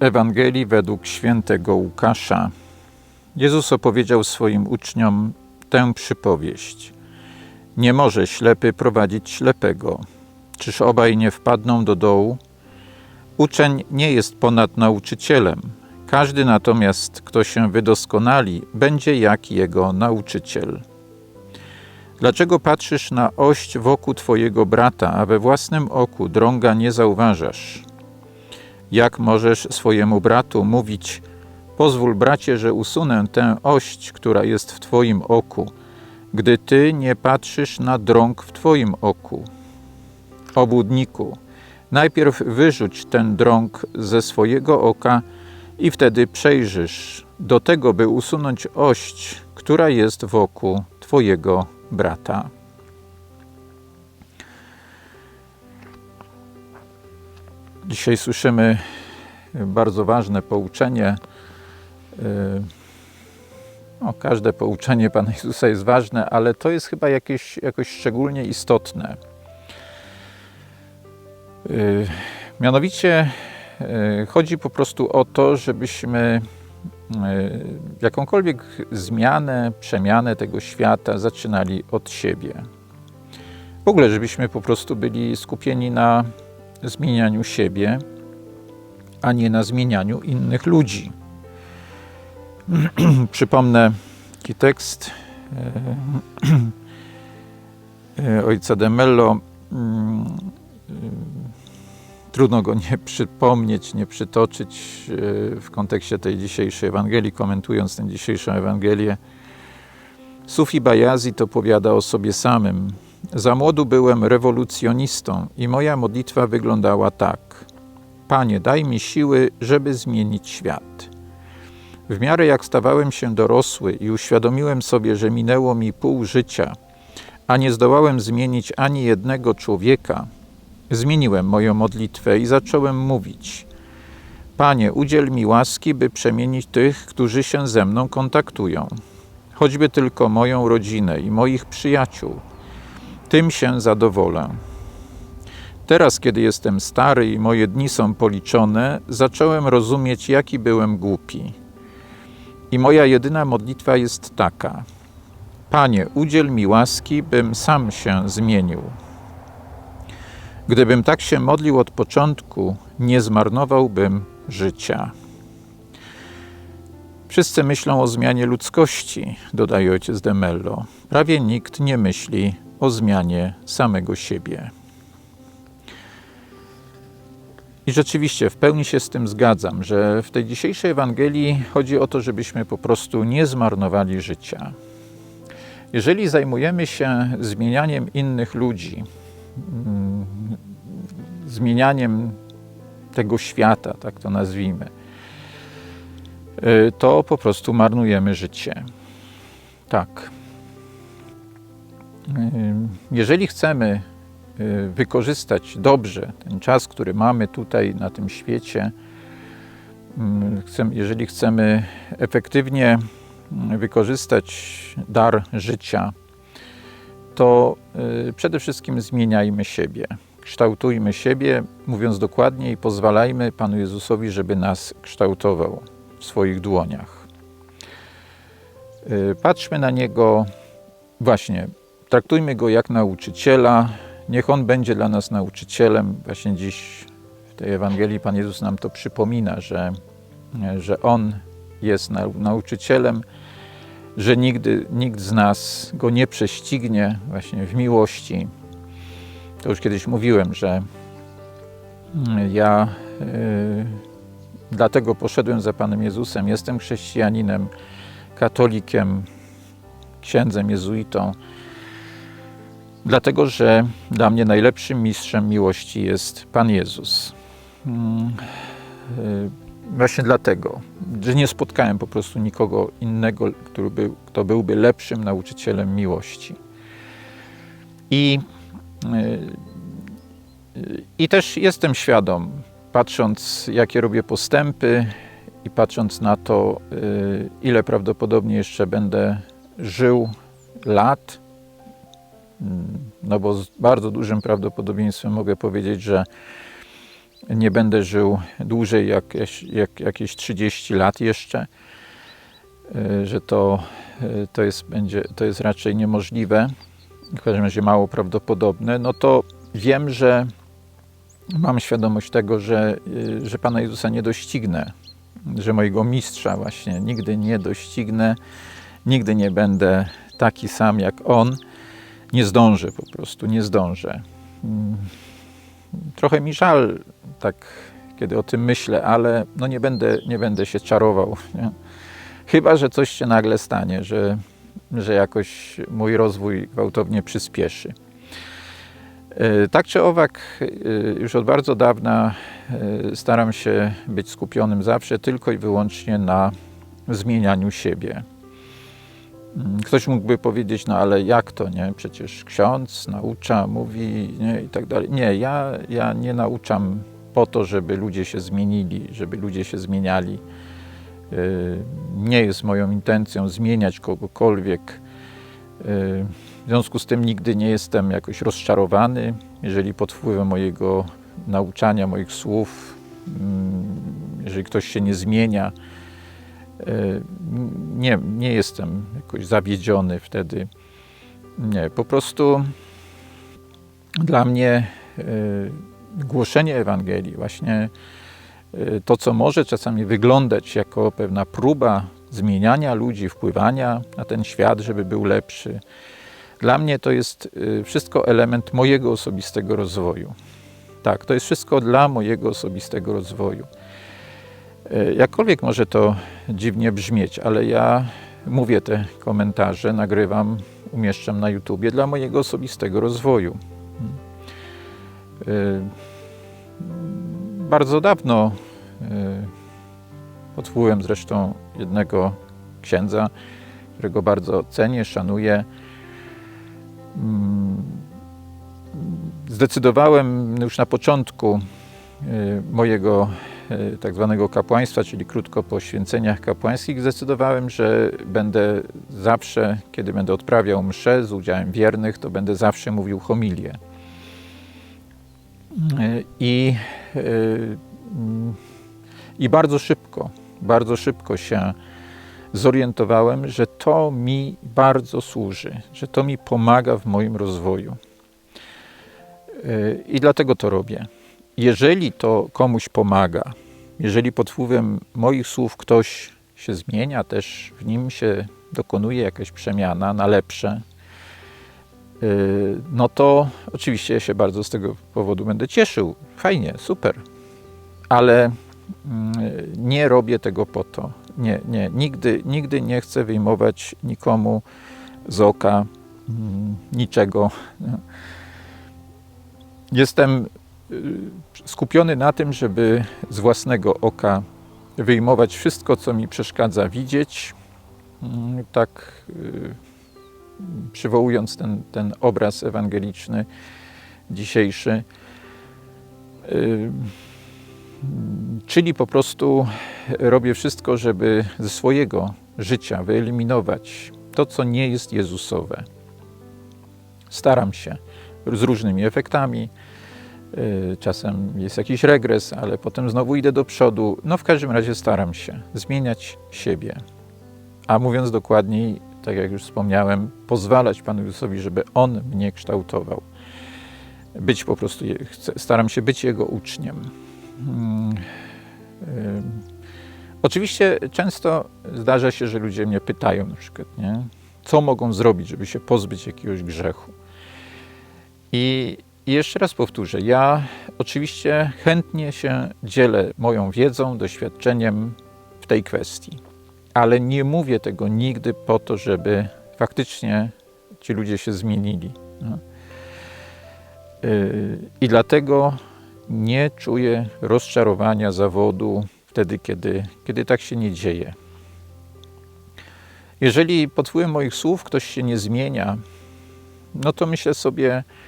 Ewangelii według świętego Łukasza. Jezus opowiedział swoim uczniom tę przypowieść. Nie może ślepy prowadzić ślepego. Czyż obaj nie wpadną do dołu? Uczeń nie jest ponad nauczycielem. Każdy natomiast, kto się wydoskonali, będzie jak jego nauczyciel. Dlaczego patrzysz na ość wokół twojego brata, a we własnym oku drąga nie zauważasz? Jak możesz swojemu bratu mówić: Pozwól, bracie, że usunę tę ość, która jest w twoim oku, gdy ty nie patrzysz na drąg w twoim oku? Obłudniku, najpierw wyrzuć ten drąg ze swojego oka i wtedy przejrzysz do tego, by usunąć ość, która jest wokół twojego brata. Dzisiaj słyszymy bardzo ważne pouczenie. No, każde pouczenie Pana Jezusa jest ważne, ale to jest chyba jakieś, jakoś szczególnie istotne. Mianowicie chodzi po prostu o to, żebyśmy jakąkolwiek zmianę, przemianę tego świata zaczynali od siebie. W ogóle, żebyśmy po prostu byli skupieni na zmienianiu siebie, a nie na zmienianiu innych ludzi. Przypomnę taki tekst ojca de Mello. Trudno go nie przypomnieć, nie przytoczyć w kontekście tej dzisiejszej Ewangelii, komentując tę dzisiejszą Ewangelię. Sufi Bayazid opowiada o sobie samym. Za młodu byłem rewolucjonistą i moja modlitwa wyglądała tak. Panie, daj mi siły, żeby zmienić świat. W miarę jak stawałem się dorosły i uświadomiłem sobie, że minęło mi pół życia, a nie zdołałem zmienić ani jednego człowieka, zmieniłem moją modlitwę i zacząłem mówić: Panie, udziel mi łaski, by przemienić tych, którzy się ze mną kontaktują, choćby tylko moją rodzinę i moich przyjaciół. Tym się zadowolę. Teraz, kiedy jestem stary i moje dni są policzone, zacząłem rozumieć, jaki byłem głupi. I moja jedyna modlitwa jest taka: Panie, udziel mi łaski, bym sam się zmienił. Gdybym tak się modlił od początku, nie zmarnowałbym życia. Wszyscy myślą o zmianie ludzkości, dodaje ojciec de Mello. Prawie nikt nie myśli o zmianie samego siebie. I rzeczywiście w pełni się z tym zgadzam, że w tej dzisiejszej Ewangelii chodzi o to, żebyśmy po prostu nie zmarnowali życia. Jeżeli zajmujemy się zmienianiem innych ludzi, zmienianiem tego świata, tak to nazwijmy, to po prostu marnujemy życie. Tak. Jeżeli chcemy wykorzystać dobrze ten czas, który mamy tutaj na tym świecie, jeżeli chcemy efektywnie wykorzystać dar życia, to przede wszystkim zmieniajmy siebie. Kształtujmy siebie, mówiąc dokładniej, pozwalajmy Panu Jezusowi, żeby nas kształtował w swoich dłoniach. Patrzmy na Niego, właśnie, traktujmy Go jak nauczyciela, niech On będzie dla nas nauczycielem. Właśnie dziś w tej Ewangelii Pan Jezus nam to przypomina, że, że On jest nauczycielem, że nigdy nikt z nas Go nie prześcignie właśnie w miłości. To już kiedyś mówiłem, że ja yy, dlatego poszedłem za Panem Jezusem. Jestem chrześcijaninem, katolikiem, księdzem, jezuitą, dlatego że dla mnie najlepszym mistrzem miłości jest Pan Jezus. Właśnie dlatego, że nie spotkałem po prostu nikogo innego, który był, kto byłby lepszym nauczycielem miłości. I, I też jestem świadom, patrząc, jakie robię postępy i patrząc na to, ile prawdopodobnie jeszcze będę żył lat, no bo z bardzo dużym prawdopodobieństwem mogę powiedzieć, że nie będę żył dłużej jak, jak jakieś 30 lat jeszcze, y, że to, y, to, jest, będzie, to jest raczej niemożliwe, w każdym razie mało prawdopodobne, no to wiem, że mam świadomość tego, że, y, że Pana Jezusa nie doścignę, że mojego mistrza właśnie nigdy nie doścignę, nigdy nie będę taki sam jak On. Nie zdążę po prostu, nie zdążę. Mm, trochę mi żal, tak, kiedy o tym myślę, ale no nie, będę, nie będę się czarował. Nie? Chyba, że coś się nagle stanie, że, że jakoś mój rozwój gwałtownie przyspieszy. E, tak czy owak, e, już od bardzo dawna e, staram się być skupionym zawsze tylko i wyłącznie na zmienianiu siebie. Mm, ktoś mógłby powiedzieć, no ale jak to, nie? Przecież ksiądz naucza, mówi nie? i tak dalej. Nie, ja, ja nie nauczam po to, żeby ludzie się zmienili, żeby ludzie się zmieniali. Nie jest moją intencją zmieniać kogokolwiek w związku z tym nigdy nie jestem jakoś rozczarowany, jeżeli pod wpływem mojego nauczania, moich słów, mm, jeżeli ktoś się nie zmienia, nie, nie jestem jakoś zawiedziony wtedy. Nie, po prostu dla mnie e, głoszenie Ewangelii, właśnie e, to, co może czasami wyglądać jako pewna próba zmieniania ludzi, wpływania na ten świat, żeby był lepszy, dla mnie to jest y, wszystko element mojego osobistego rozwoju. Tak, to jest wszystko dla mojego osobistego rozwoju. Y, jakkolwiek może to dziwnie brzmieć, ale ja mówię te komentarze, nagrywam, umieszczam na YouTubie dla mojego osobistego rozwoju. Y, bardzo dawno, pod wpływem zresztą jednego księdza, którego bardzo cenię, szanuję, Mm, zdecydowałem już na początku mojego tak zwanego kapłaństwa, czyli krótko po święceniach kapłańskich, zdecydowałem, że będę zawsze, kiedy będę odprawiał mszę z udziałem wiernych, to będę zawsze mówił homilię. Y, I, i bardzo szybko, bardzo szybko się zorientowałem, że to mi bardzo służy, że to mi pomaga w moim rozwoju. I dlatego to robię. Jeżeli to komuś pomaga, jeżeli pod wpływem moich słów ktoś się zmienia, też w nim się dokonuje jakaś przemiana na lepsze, yy, no to oczywiście ja się bardzo z tego powodu będę cieszył. Fajnie, super. Ale yy, nie robię tego po to nie, nie. Nigdy, nigdy nie chcę wyjmować nikomu z oka mm, niczego. Jestem y, skupiony na tym, żeby z własnego oka wyjmować wszystko, co mi przeszkadza widzieć. Mm, tak y, przywołując ten, ten obraz ewangeliczny dzisiejszy. Y, Czyli po prostu robię wszystko, żeby ze swojego życia wyeliminować to, co nie jest Jezusowe. Staram się z różnymi efektami. Y, czasem jest jakiś regres, ale potem znowu idę do przodu. No w każdym razie staram się zmieniać siebie. A mówiąc dokładniej, tak jak już wspomniałem, pozwalać Panu Jezusowi, żeby On mnie kształtował. Być po prostu, staram się być Jego uczniem. Hmm. Oczywiście często zdarza się, że ludzie mnie pytają na przykład, nie? co mogą zrobić, żeby się pozbyć jakiegoś grzechu. I, I jeszcze raz powtórzę, ja oczywiście chętnie się dzielę moją wiedzą, doświadczeniem w tej kwestii, ale nie mówię tego nigdy po to, żeby faktycznie ci ludzie się zmienili. No. Yy, I dlatego nie czuję rozczarowania zawodu wtedy, kiedy, kiedy tak się nie dzieje. Jeżeli pod wpływem moich słów ktoś się nie zmienia, no to myślę sobie, y,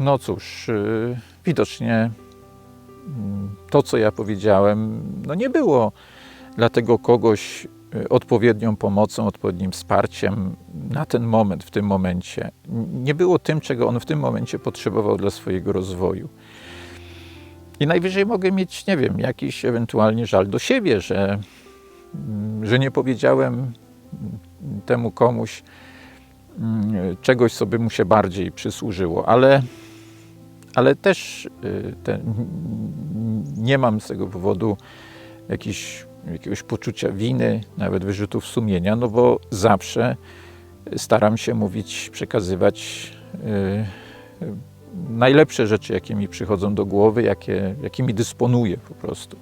no cóż, y, widocznie mm, to, co ja powiedziałem, no nie było dla tego kogoś y, odpowiednią pomocą, odpowiednim wsparciem na ten moment, w tym momencie. Nie było tym, czego on w tym momencie potrzebował dla swojego rozwoju. I najwyżej mogę mieć, nie wiem, jakiś ewentualnie żal do siebie, że, mm, że nie powiedziałem mm, temu komuś czegoś, co by mu się bardziej przysłużyło, ale, ale też y, te, nie mam z tego powodu jakiegoś poczucia winy, nawet wyrzutów sumienia, no bo zawsze staram się mówić, przekazywać y, najlepsze rzeczy, jakie mi przychodzą do głowy, jakie, jakimi dysponuję po prostu.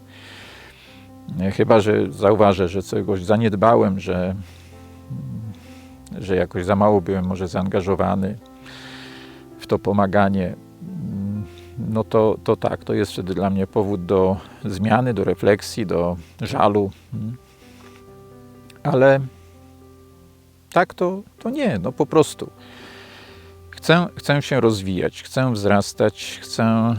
Chyba, że zauważę, że czegoś zaniedbałem, że, że jakoś za mało byłem może zaangażowany w to pomaganie, no to, to tak, to jest wtedy dla mnie powód do zmiany, do refleksji, do żalu. Ale tak to, to nie, no po prostu. Chcę, chcę się rozwijać, chcę wzrastać, chcę e,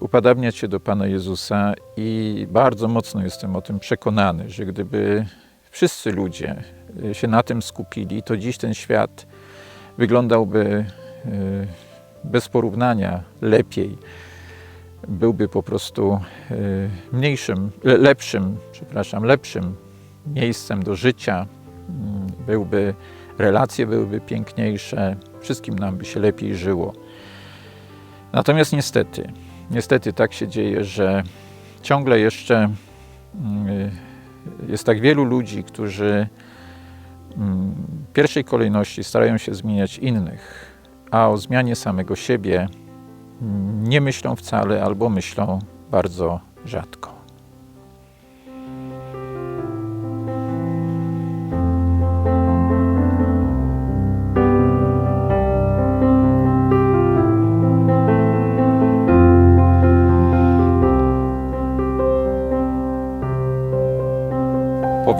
upodabniać się do Pana Jezusa i bardzo mocno jestem o tym przekonany, że gdyby wszyscy ludzie się na tym skupili, to dziś ten świat wyglądałby e, bez porównania lepiej. Byłby po prostu mniejszym, lepszym, przepraszam, lepszym miejscem do życia. Mm, byłby, relacje byłyby piękniejsze, wszystkim nam by się lepiej żyło. Natomiast niestety, niestety tak się dzieje, że ciągle jeszcze mm, jest tak wielu ludzi, którzy w pierwszej kolejności starają się zmieniać innych, a o zmianie samego siebie mm, nie myślą wcale albo myślą bardzo rzadko.